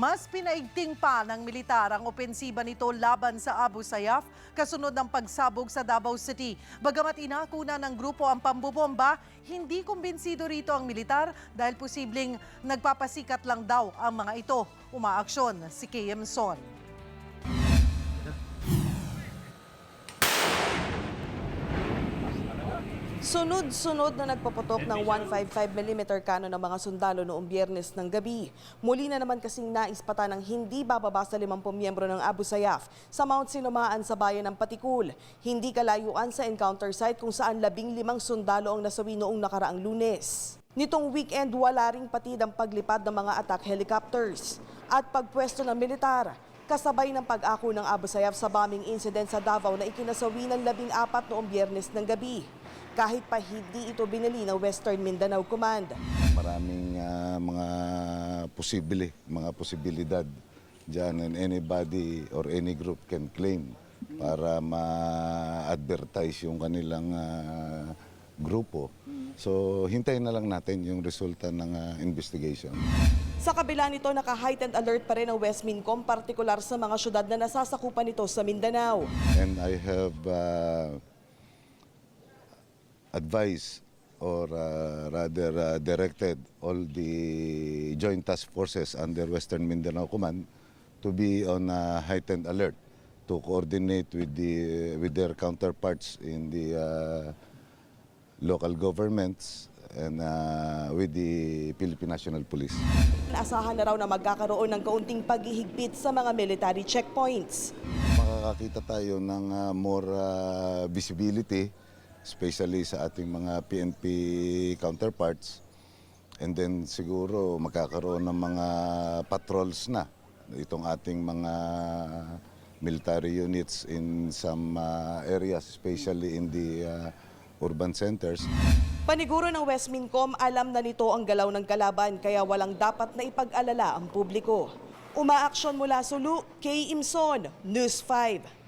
Mas pinaigting pa ng militar ang opensiba nito laban sa Abu Sayyaf kasunod ng pagsabog sa Davao City. Bagamat inakuna ng grupo ang pambubomba, hindi kumbinsido rito ang militar dahil posibleng nagpapasikat lang daw ang mga ito. Umaaksyon si KM Son. Sunod-sunod na nagpaputok ng 155mm kano ng mga sundalo noong biyernes ng gabi. Muli na naman kasing naispata ng hindi bababa sa 50 miyembro ng Abu Sayyaf sa Mount Sinumaan sa bayan ng Patikul. Hindi kalayuan sa encounter site kung saan labing limang sundalo ang nasawi noong nakaraang lunes. Nitong weekend, wala ring patid ang paglipad ng mga attack helicopters at pagpwesto ng militar kasabay ng pag-ako ng Abu Sayyaf sa bombing incident sa Davao na ikinasawi ng labing apat noong biyernes ng gabi. Kahit pa hindi ito binili ng Western Mindanao Command. Maraming ah, mga posible, mga posibilidad dyan and anybody or any group can claim para ma-advertise yung kanilang ah, grupo. So hintayin na lang natin yung resulta ng ah, investigation. Sa kabila nito, naka-heightened alert pa rin ang Westmincom, partikular sa mga syudad na nasasakupan nito sa Mindanao. And I have uh, advised or uh, rather uh, directed all the joint task forces under Western Mindanao Command to be on a heightened alert to coordinate with the with their counterparts in the uh, local governments and uh, with the Philippine National Police. Naasahan na raw na magkakaroon ng kaunting paghihigpit sa mga military checkpoints. makakakita tayo ng uh, more uh, visibility, especially sa ating mga PNP counterparts. And then siguro magkakaroon ng mga patrols na itong ating mga military units in some uh, areas, especially in the uh, urban centers. Paniguro ng Westmincom, alam na nito ang galaw ng kalaban kaya walang dapat na ipag-alala ang publiko. Umaaksyon mula Sulu, Kay Imson, News 5.